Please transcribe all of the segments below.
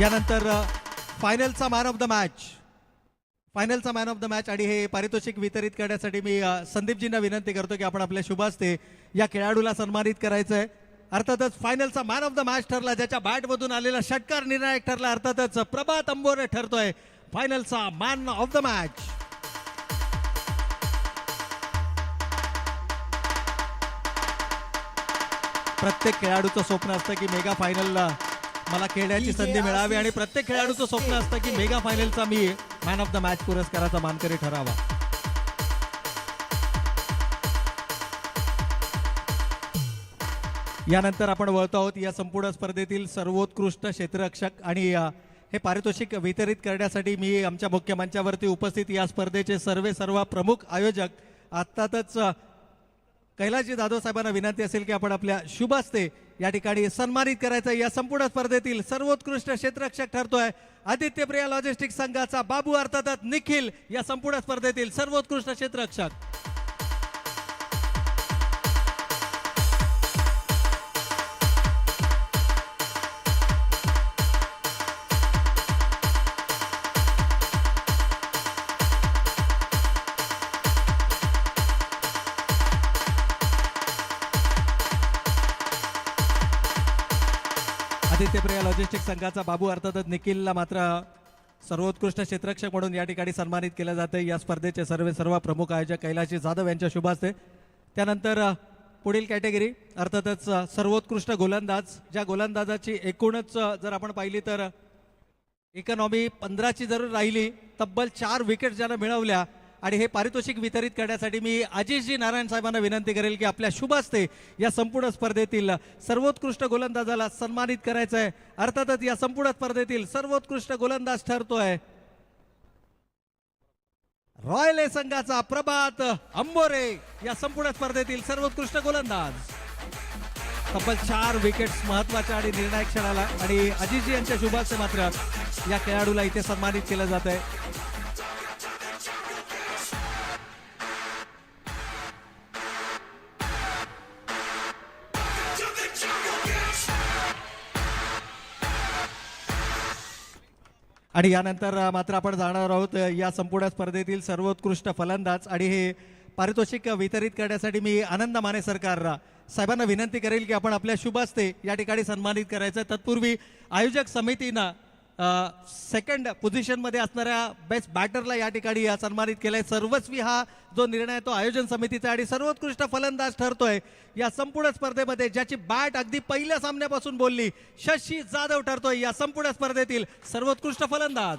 यानंतर फायनलचा man of the match फायनलचा मॅन ऑफ द मॅच आणि हे पारितोषिक वितरित करण्यासाठी मी संदीपजींना विनंती करतो की आपण आपल्या शुभास्ते या खेळाडूला सन्मानित करायचं आहे अर्थातच फायनलचा मॅन ऑफ द मॅच ठरला ज्याच्या बॅटमधून आलेला षटकार निर्णायक ठरला अर्थातच प्रभात अंबोरे ठरतोय फायनलचा मॅन ऑफ द मॅच प्रत्येक खेळाडूचं स्वप्न असतं की मेगा फायनलला मला खेळण्याची संधी मिळावी आणि प्रत्येक खेळाडूचं स्वप्न असतं की मेगा फायनलचा मी मॅन ऑफ द मॅच पुरस्काराचा मानकरी ठरावा. यानंतर आपण वळतो आहोत या संपूर्ण स्पर्धेतील सर्वोत्कृष्ट क्षेत्ररक्षक आणि हे पारितोषिक वितरित करण्यासाठी मी आमच्या मुख्य मंचावरती उपस्थित या स्पर्धेचे सर्वे सर्व प्रमुख आयोजक आत्तातच कैलासजी जाधव साहेबांना विनंती असेल की आपण आपल्या शुभ हस्ते या ठिकाणी सन्मानित करायचं या संपूर्ण स्पर्धेतील सर्वोत्कृष्ट क्षेत्ररक्षक ठरतोय. आदित्य प्रिया लॉजिस्टिक संघाचा बाबू अर्थातच निखिल या संपूर्ण स्पर्धेतील सर्वोत्कृष्ट क्षेत्ररक्षक. आदित्य प्रिया लॉजिस्टिक संघाचा बाबू अर्थातच निखिलला मात्र सर्वोत्कृष्ट क्षेत्रक्षक म्हणून या ठिकाणी सन्मानित केलं जातं या स्पर्धेचे सर्व सर्व प्रमुख आयोजक कैलाशी जाधव यांच्या शुभासते. त्यानंतर पुढील कॅटेगरी अर्थातच सर्वोत्कृष्ट गोलंदाज. ज्या गोलंदाजाची एकूणच जर आपण पाहिली तर इकॉनॉमी पंधराची जर राहिली तब्बल चार विकेट ज्यानं मिळवल्या आणि हे पारितोषिक वितरित करण्यासाठी मी आशिषजी नारायण साहेबांना विनंती करेल की आपल्या शुभ या संपूर्ण स्पर्धेतील सर्वोत्कृष्ट गोलंदाजाला सन्मानित करायचं आहे. अर्थातच या संपूर्ण स्पर्धेतील सर्वोत्कृष्ट गोलंदाज ठरतोय. रॉयल ए संघाचा प्रभात अंबोरे या संपूर्ण स्पर्धेतील सर्वोत्कृष्ट गोलंदाज. तब्बल चार विकेट्स महत्त्वाच्या आणि निर्णायक क्षणाला आणि अजितजी यांच्या शुभाचे मात्र या खेळाडूला इथे सन्मानित केलं जात आहे आणि यानंतर मात्र आपण जाणार आहोत या संपूर्ण स्पर्धेतील सर्वोत्कृष्ट फलंदाज आणि हे पारितोषिक वितरित करण्यासाठी मी आनंद माने सरकार साहेबांना विनंती करेल की आपण आपल्या शुभ या ठिकाणी सन्मानित करायचं. तत्पूर्वी आयोजक समितीनं सेकंड पोझिशनमध्ये असणाऱ्या बेस्ट बॅटरला या ठिकाणी अ, सन्मानित केलंय. सर्वस्वी हा जो निर्णय आहे तो आयोजन समितीचा आणि सर्वोत्कृष्ट फलंदाज ठरतोय या संपूर्ण स्पर्धेमध्ये ज्याची बॅट अगदी पहिल्या सामन्यापासून बोलली शशी जाधव ठरतोय या संपूर्ण स्पर्धेतील सर्वोत्कृष्ट फलंदाज.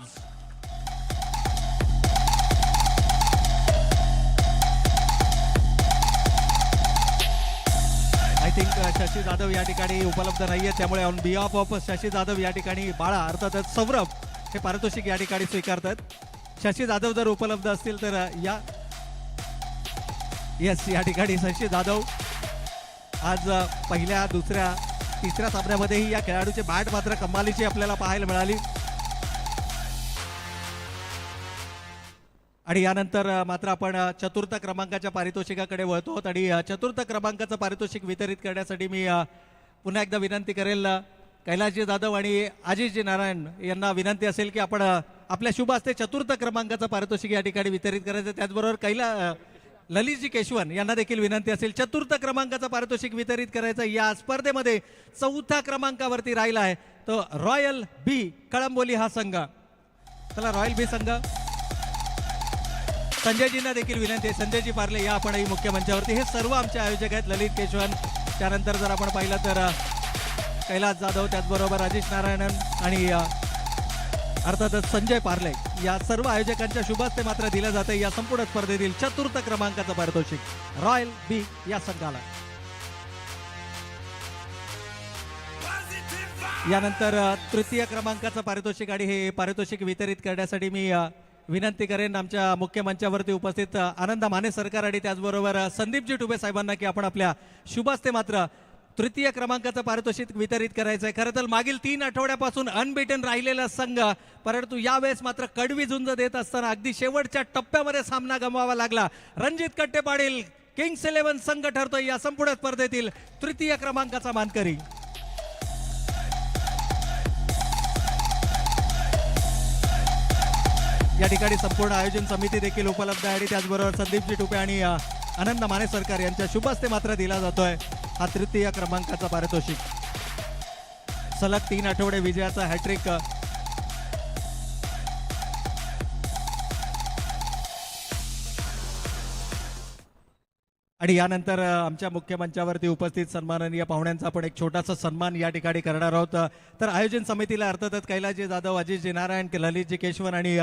थिंक शशी जाधव या ठिकाणी उपलब्ध नाहीये. त्यामुळे on behalf of Shashi Jadhav या ठिकाणी बाळा अर्थातच सौरभ हे पारितोषिक या ठिकाणी स्वीकारतात. शशी जाधव जर उपलब्ध असतील तर या येस या ठिकाणी शशी जाधव आज पहिल्या दुसऱ्या तिसऱ्या सामन्यामध्येही या खेळाडूचे बॅट मात्र कमालीची आपल्याला पाहायला मिळाली. आणि यानंतर मात्र आपण चतुर्थ क्रमांकाच्या पारितोषिकाकडे वळतो आहोत आणि चतुर्थ क्रमांकाचं पारितोषिक वितरित करण्यासाठी मी पुन्हा एकदा विनंती करेल कैलासजी जाधव आणि आशिषजी नारायण यांना विनंती असेल की आपण आपल्या शुभ असते चतुर्थ क्रमांकाचं पारितोषिक या ठिकाणी वितरित करायचं. त्याचबरोबर कैला ललितजी केशवन यांना देखील विनंती असेल चतुर्थ क्रमांकाचं पारितोषिक वितरित करायचं या स्पर्धेमध्ये चौथ्या क्रमांकावरती राहिला आहे तो रॉयल बी कळंबोली हा संघ. चला रॉयल बी संघ. संजयजींना देखील विनंती आहे. संजयजी पार्ले या आपणही मुख्य मंचावरती. हे सर्व आमचे आयोजक आहेत ललित केशवन. त्यानंतर जर आपण पाहिलं तर कैलास जाधव त्याचबरोबर राजेश नारायणन आणि अर्थातच संजय पार्ले. या सर्व आयोजकांच्या शुभास्ते मात्र दिलं जाते या संपूर्ण स्पर्धेतील चतुर्थ क्रमांकाचं पारितोषिक रॉयल बी या संघाला. यानंतर तृतीय क्रमांकाचं पारितोषिक आणि हे पारितोषिक वितरित करण्यासाठी मी विनंती करेन आमच्या मुख्य मंचावरती उपस्थित आनंद माने सरकार आणि त्याचबरोबर संदीपजी टुबे साहेबांना की आपण आपल्या शुभास्ते मात्र तृतीय क्रमांकाचं पारितोषिक वितरित करायचं आहे खरं तर मागील तीन आठवड्यापासून अनबिटन राहिलेला संघ परंतु यावेळेस मात्र कडवी झुंज देत असताना अगदी शेवटच्या टप्प्यामध्ये सामना गमवावा लागला. रणजित कट्टे पाडील किंग्स इलेव्हन संघ ठरतोय या संपूर्ण स्पर्धेतील तृतीय क्रमांकाचा मानकरी. या ठिकाणी संपूर्ण आयोजन समिती देखील उपलब्ध आहे आणि त्याचबरोबर संदीपजी टुपे आणि आनंद माने सरकार यांच्या शुभ हस्ते मात्र दिला जातोय हा तृतीय क्रमांकाचा पारितोषिक. सलग तीन आठवडे विजयाचा हॅट्रिक आणि यानंतर आमच्या मुख्य मंचावरती उपस्थित सन्माननीय पाहुण्यांचा आपण एक छोटासा सन्मान या ठिकाणी करणार आहोत. तर आयोजन समितीला अर्थातच कैलासजी जाधव अजितजी नारायण ललितजी केशवन आणि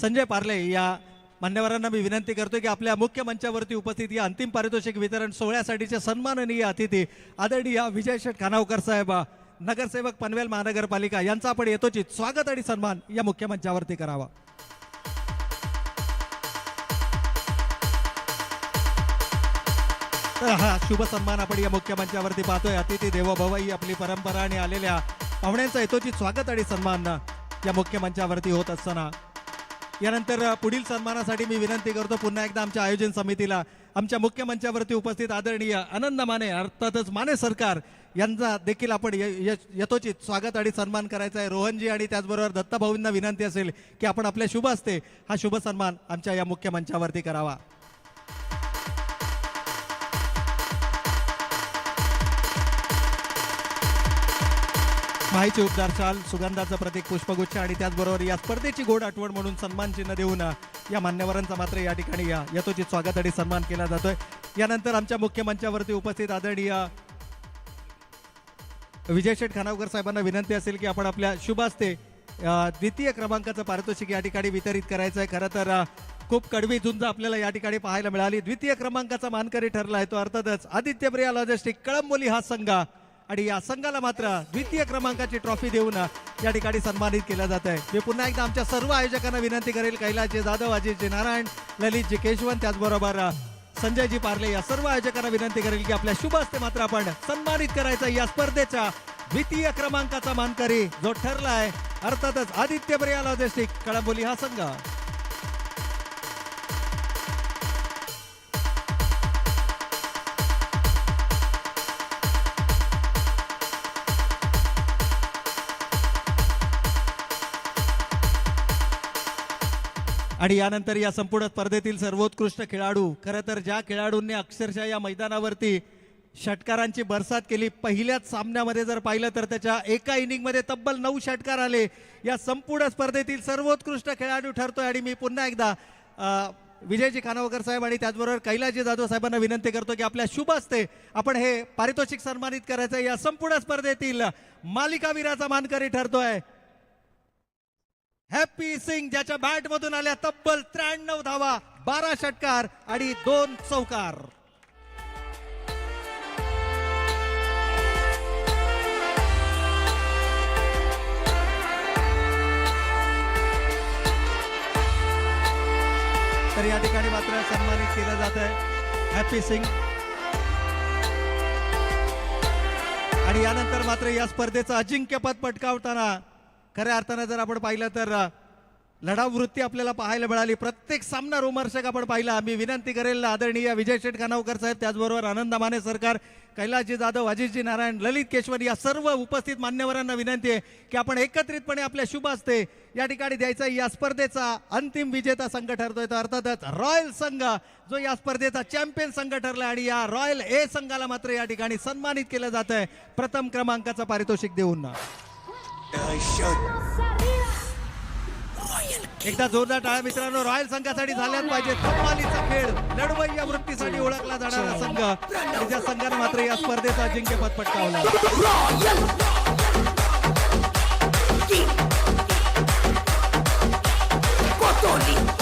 संजय पार्ले या मान्यवरांना मी विनंती करतो की आपल्या मुख्य मंचावरती उपस्थित या अंतिम पारितोषिक वितरण सोहळ्यासाठीचे सन्माननीय अतिथी आदरणीय विजय शेठ खानावकर साहेब नगरसेवक पनवेल महानगरपालिका यांचा आपण येतोचित स्वागत आणि सन्मान या मुख्य मंचावरती करावा. हा शुभ सन्मान आपण या मुख्य मंचावरती पाहतोय. अतिथी देवोभव ही आपली परंपरा आणि आलेल्या पाहुण्यांचा यथोचित स्वागत आणि सन्मान या मुख्य मंचावरती होत असताना. यानंतर पुढील सन्मानासाठी मी विनंती करतो पुन्हा एकदा आमच्या आयोजन समितीला आमच्या मुख्य मंचावरती उपस्थित आदरणीय आनंद माने अर्थातच माने सरकार यांचा देखील आपण य- यथोचित स्वागत आणि सन्मान करायचा आहे. रोहनजी आणि त्याचबरोबर दत्ताभाऊंना विनंती असेल की आपण आपल्या शुभ असते हा शुभ सन्मान आमच्या या मुख्य मंचावरती करावा. माहिती उपदार शाल सुगंधाचं प्रतीक पुष्पगुच्छ आणि त्याचबरोबर या स्पर्धेची गोड आठवण म्हणून सन्मान चिन्ह देऊन या मान्यवरांचा मात्र या ठिकाणी या यथोचित स्वागत आणि सन्मान केला जातोय. यानंतर आमच्या मुख्य मंचावरती उपस्थित आदरणीय विजय शेठ खानावकर साहेबांना विनंती असेल की आपण आपल्या शुभ हस्ते द्वितीय क्रमांकाचं पारितोषिक या ठिकाणी वितरित करायचं आहे खरं तर खूप कडवी झुंज आपल्याला या ठिकाणी पाहायला मिळाली. द्वितीय क्रमांकाचा मानकरी ठरला आहे तो अर्थातच आदित्यप्रिया लॉजिस्टिक कळंबोली हा संघ आणि या संघाला मात्र द्वितीय क्रमांकाची ट्रॉफी देऊन या ठिकाणी सन्मानित केलं जात आहे मी पुन्हा एकदा आमच्या सर्व आयोजकांना विनंती करेल कैलासजी जाधव अजितजी नारायण ललितजी केशवन त्याचबरोबर संजयजी पार्ले या सर्व आयोजकांना विनंती करेल की आपल्या शुभ हस्ते मात्र आपण सन्मानित करायचं या स्पर्धेच्या द्वितीय क्रमांकाचा मानकरी जो ठरला आहे अर्थातच आदित्य प्रिया लॉजिस्टिक कळंबोली हा संघ. आणि यानंतर या संपूर्ण स्पर्धेतील सर्वोत्कृष्ट खेळाडू खरं तर ज्या खेळाडूंनी अक्षरशः या मैदानावरती षटकारांची बरसात केली पहिल्याच सामन्यामध्ये जर पाहिलं तर त्याच्या एका इनिंगमध्ये तब्बल नऊ षटकार आले. या संपूर्ण स्पर्धेतील सर्वोत्कृष्ट खेळाडू ठरतोय आणि मी पुन्हा एकदा विजयजी खानावकर साहेब आणि त्याचबरोबर कैलासजी जाधव साहेबांना विनंती करतो की आपल्या शुभ असते आपण हे पारितोषिक सन्मानित करायचं या संपूर्ण स्पर्धेतील मालिकावीराचा मानकरी ठरतोय. हॅपी सिंग ज्याच्या बॅट मधून आल्या तब्बल त्र्याण्णव धावा बारा षटकार आणि दोन चौकार. तर या ठिकाणी मात्र सन्मानित केलं जात आहे हॅपी सिंग. आणि यानंतर मात्र या स्पर्धेचं अजिंक्यपद पटकावताना खऱ्या अर्थानं जर आपण पाहिलं तर लढाव वृत्ती आपल्याला पाहायला मिळाली. प्रत्येक सामना रोमर्षक आपण पाहिला. मी विनंती करेल आदरणीय विजय शेठ खानावकर साहेब त्याचबरोबर आनंद माने सरकार कैलासजी जाधव अजितजी नारायण ललित केशवन या सर्व उपस्थित मान्यवरांना विनंती आहे की आपण एकत्रितपणे आपल्या शुभ असते या ठिकाणी द्यायचा. या स्पर्धेचा अंतिम विजेता संघ ठरतोय. तर अर्थातच रॉयल संघ जो या स्पर्धेचा चॅम्पियन संघ ठरला आणि या रॉयल ए संघाला मात्र या ठिकाणी सन्मानित केलं जात आहे प्रथम क्रमांकाचं पारितोषिक देऊन. एकदा जोरदार टाळ्या मित्रांनो रॉयल संघासाठी झाल्याच पाहिजे. कमालीचा खेळ. लढवई या वृत्तीसाठी ओळखला जाणारा संघ. आणि त्या संघाने मात्र या स्पर्धेचा अजिंक्यपद पटकावलं. Cotoli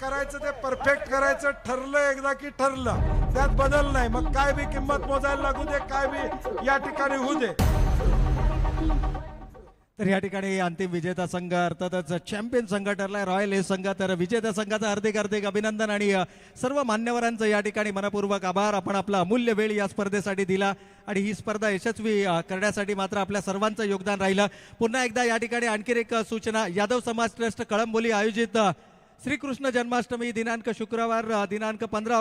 करायचं ते परफेक्ट करायचं ठरलं एकदा की ठरलं. त्यात बदल नाही. मग काय बी किंमत मोजायला लागू दे काय बी या ठिकाणी होऊ दे. तर या ठिकाणी अंतिम विजेता संघ अर्थातच चॅम्पियन संघ ठरलाय. रॉयल ए संघ. तर विजेत्या संघाचं हार्दिक हार्दिक अभिनंदन आणि सर्व मान्यवरांचं या ठिकाणी मनपूर्वक आभार. आपण आपला अमूल्य वेळ या स्पर्धेसाठी दिला आणि ही स्पर्धा यशस्वी करण्यासाठी मात्र आपल्या सर्वांचं योगदान राहिलं. पुन्हा एकदा या ठिकाणी आणखी एक सूचना. यादव समाज ट्रस्ट कळंबोली आयोजित श्रीकृष्ण जन्माष्टमी दिनांक शुक्रवार दिनांक पंधरा